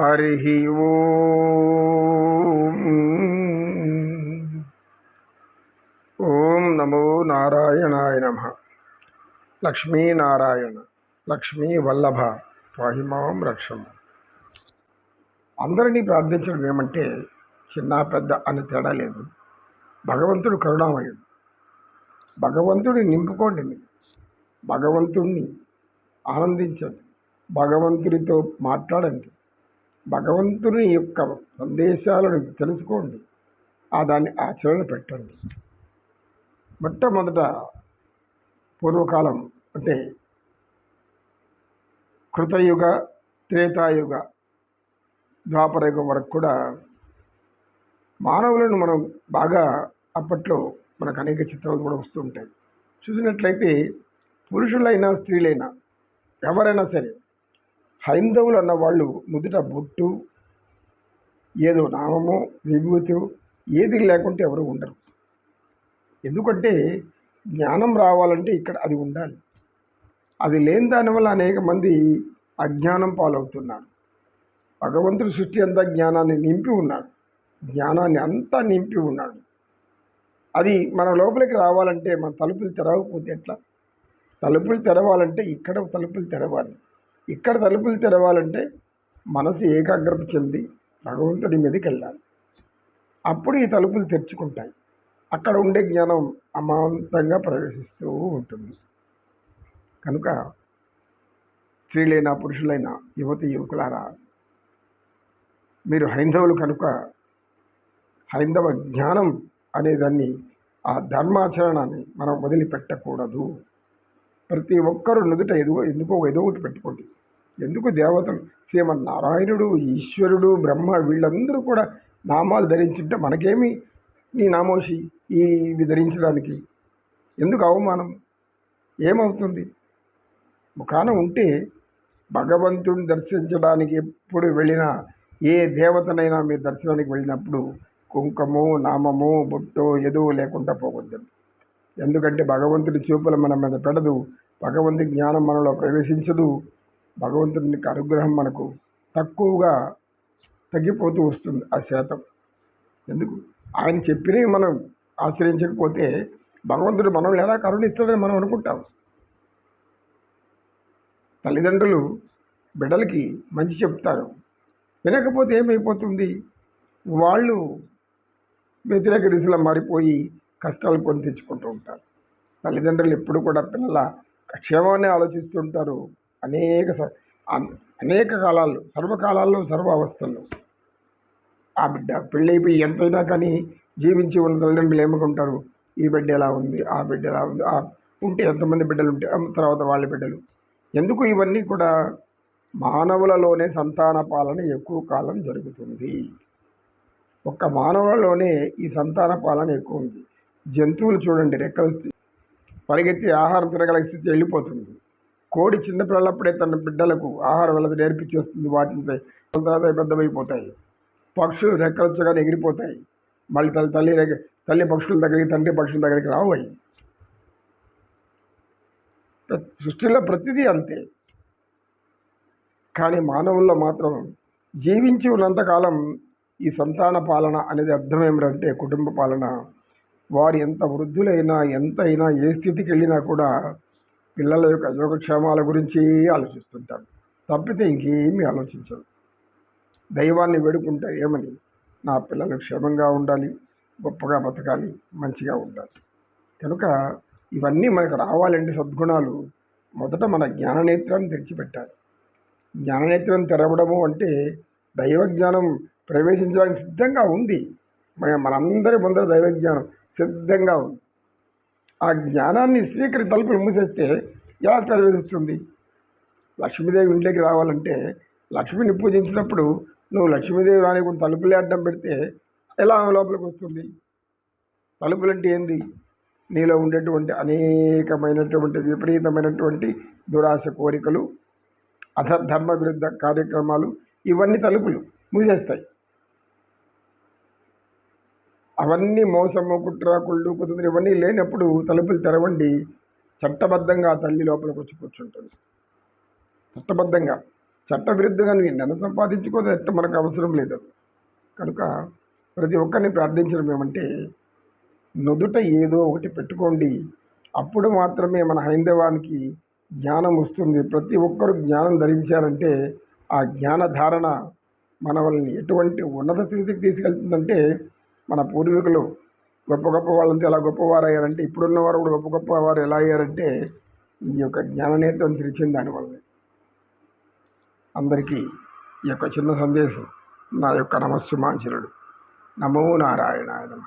हरिः ఓ. ఓం నమో నారాయణాయ నమ. లక్ష్మీనారాయణ లక్ష్మీ వల్లభ పాహిమాం రక్షం. అందరినీ ప్రార్థించడం ఏమంటే చిన్న పెద్ద అని తేడా లేదు. భగవంతుడు కరుణామయుడు. భగవంతుడిని నింపుకోండి మీరు. భగవంతుణ్ణి ఆనందించండి. భగవంతుడితో మాట్లాడండి. భగవంతుని యొక్క సందేశాలను తెలుసుకోండి. ఆ దాన్ని ఆచరణ పెట్టండి. మొట్టమొదట పూర్వకాలం అంటే కృతయుగ త్రేతాయుగ ద్వాపరయుగం వరకు కూడా మానవులను మనం బాగా అప్పట్లో మనకు అనేక చిత్రాలు కూడా వస్తుంటాయి చూసినట్లయితే పురుషులైనా స్త్రీలైనా ఎవరైనా సరే హైందవులు అన్న వాళ్ళు నుదుట బొట్టు ఏదో నామము విభూతి ఏది లేకుంటే ఎవరు ఉండరు. ఎందుకంటే జ్ఞానం రావాలంటే ఇక్కడ అది ఉండాలి. అది లేని దానివల్ల అనేక మంది అజ్ఞానం పాలవుతున్నారు. భగవంతుడు సృష్టి అంతా జ్ఞానాన్ని నింపి ఉన్నాడు. జ్ఞానాన్ని అంతా నింపి ఉన్నాడు. అది మన లోపలికి రావాలంటే మన తలుపులు తెరవకపోతే ఎట్లా? తలుపులు తెరవాలంటే ఇక్కడ తలుపులు తెరవాలి. ఇక్కడ తలుపులు తెరవాలంటే మనసు ఏకాగ్రత చెంది భగవంతుడి మీదకి వెళ్ళాలి. అప్పుడు ఈ తలుపులు తెరుచుకుంటాయి. అక్కడ ఉండే జ్ఞానం అమాంతంగా ప్రవేశిస్తూ ఉంటుంది. కనుక స్త్రీలైనా పురుషులైనా యువతి యువకులారా మీరు హైందవులు కనుక హైందవ జ్ఞానం అనేదాన్ని ఆ ధర్మాచరణాన్ని మనం వదిలిపెట్టకూడదు. ప్రతి ఒక్కరు నుదుట ఎదుగు ఎందుకో ఏదో ఒకటి పెట్టుకోండి. ఎందుకు దేవతలు? శ్రీమన్నారాయణుడు ఈశ్వరుడు బ్రహ్మ వీళ్ళందరూ కూడా నామాలు ధరించుంటే మనకేమి నీ నామోషి ఈ ఇవి ధరించడానికి? ఎందుకు అవమానం? ఏమవుతుంది? ముఖాన ఉంటే భగవంతుడిని దర్శించడానికి ఎప్పుడు వెళ్ళినా ఏ దేవతనైనా మీరు దర్శనానికి వెళ్ళినప్పుడు కుంకము నామము బొట్టో ఏదో లేకుండా పోవద్దు ఎందుకంటే భగవంతుడి చూపులు మన మీద పెడదు. భగవంతుడి జ్ఞానం మనలో ప్రవేశించదు. భగవంతుడి అనుగ్రహం మనకు తక్కువగా తగ్గిపోతూ వస్తుంది ఆ శాతం. ఎందుకు? ఆయన చెప్పినవి మనం ఆశ్రయించకపోతే భగవంతుడు మనల్ని ఎలా కరుణిస్తాడని మనం అనుకుంటాం. తల్లిదండ్రులు బిడ్డలకి మంచి చెప్తారు. వినకపోతే ఏమైపోతుంది? వాళ్ళు వ్యతిరేక దిశలో మారిపోయి కష్టాలు కొని తెచ్చుకుంటూ ఉంటారు. తల్లిదండ్రులు ఎప్పుడు కూడా పిల్లల క్షేమాన్ని ఆలోచిస్తుంటారు అనేక స- అనేక కాలాల్లో సర్వకాలాల్లో సర్వ అవస్థల్లో ఆ బిడ్డ పెళ్ళైపోయి ఎంతైనా కానీ జీవించి ఉన్న తల్లిదండ్రులు ఏమనుకుంటారు? ఈ బిడ్డ ఎలా ఉంది? ఆ బిడ్డ ఎలా ఉంది? ఆ ఉంటే ఎంతమంది బిడ్డలు ఉంటే ఆ తర్వాత వాళ్ళ బిడ్డలు. ఎందుకు ఇవన్నీ కూడా మానవులలోనే సంతాన పాలన ఎక్కువ కాలం జరుగుతుంది. ఒక్క మానవులలోనే ఈ సంతాన పాలన ఎక్కువ ఉంది. జంతువులు చూడండి రెక్కలు స్థితి పరిగెత్తి ఆహారం తినగల స్థితి వెళ్ళిపోతుంది. కోడి చిన్నపిల్లలప్పుడే తన బిడ్డలకు ఆహారం వెళ్ళదు నేర్పించేస్తుంది. వాటిని తర్వాత పెద్దవైపోతాయి. పక్షులు రెక్కలొచ్చగానే ఎగిరిపోతాయి. మళ్ళీ తల్లి తల్లి తల్లి పక్షుల దగ్గరికి తండ్రి పక్షుల దగ్గరికి రావు అవి. సృష్టిలో ప్రతిదీ అంతే. కానీ మానవుల్లో మాత్రం జీవించి ఉన్నంతకాలం ఈ సంతాన పాలన అనేది అర్థం ఏమిటంటే కుటుంబ పాలన. వారు ఎంత వృద్ధులైనా ఎంతైనా ఏ స్థితికి వెళ్ళినా కూడా పిల్లల యొక్క యోగక్షేమాల గురించి ఆలోచిస్తుంటారు. తప్పితే ఇంకేమీ ఆలోచించరు. దైవాన్ని వేడుకుంటారు ఏమని? నా పిల్లలు క్షేమంగా ఉండాలి గొప్పగా బతకాలి మంచిగా ఉండాలి. కనుక ఇవన్నీ మనకు రావాలంటే సద్గుణాలు మొదట మన జ్ఞాననేత్రాన్ని తెరిచిపెట్టాలి. జ్ఞాననేత్రం తెరవడము అంటే దైవ జ్ఞానం ప్రవేశించడానికి సిద్ధంగా ఉంది. మనందరి ముందర దైవ జ్ఞానం సిద్ధంగా ఉంది. ఆ జ్ఞానాన్ని స్వీకరి తలుపులు మూసేస్తే ఎలా ప్రవేశిస్తుంది? లక్ష్మీదేవి ఇంట్లోకి రావాలంటే లక్ష్మిని పూజించినప్పుడు నువ్వు లక్ష్మీదేవి రానికుండా తలుపులే అడ్డం పెడితే ఎలా లోపలికి వస్తుంది? తలుపులంటే ఏంది? నీలో ఉండేటువంటి అనేకమైనటువంటి విపరీతమైనటువంటి దురాశ కోరికలు అధర్మ విరుద్ధ కార్యక్రమాలు ఇవన్నీ తలుపులు మూసేస్తాయి. అవన్నీ మోసము కుట్ర కుళ్ళు కుదురు ఇవన్నీ లేనప్పుడు తలుపులు తెరవండి. చట్టబద్ధంగా తల్లి లోపలికి వచ్చి కూర్చుంటుంది. చట్టబద్ధంగా. చట్టవిరుద్ధంగా నువ్వు నెల సంపాదించుకోదట మనకు అవసరం లేదు. కనుక ప్రతి ఒక్కరిని ప్రార్థించడం ఏమంటే నుదుట ఏదో ఒకటి పెట్టుకోండి. అప్పుడు మాత్రమే మన హైందవానికి జ్ఞానం వస్తుంది. ప్రతి ఒక్కరు జ్ఞానం ధరించారంటే ఆ జ్ఞాన ధారణ మన వాళ్ళని ఎటువంటి ఉన్నత స్థితికి తీసుకెళ్తుందంటే మన పూర్వీకులు గొప్ప గొప్ప వాళ్ళంతా ఎలా గొప్పవారు అయ్యారంటే ఇప్పుడున్న వారు కూడా గొప్ప గొప్ప వారు ఎలా అయ్యారంటే ఈ యొక్క జ్ఞాననేత్రం తెరిచింది దానివల్ల అందరికీ ఈ యొక్క చిన్న సందేశం నా యొక్క నమస్సుమాంచనుడు నమో నారాయణ నమ.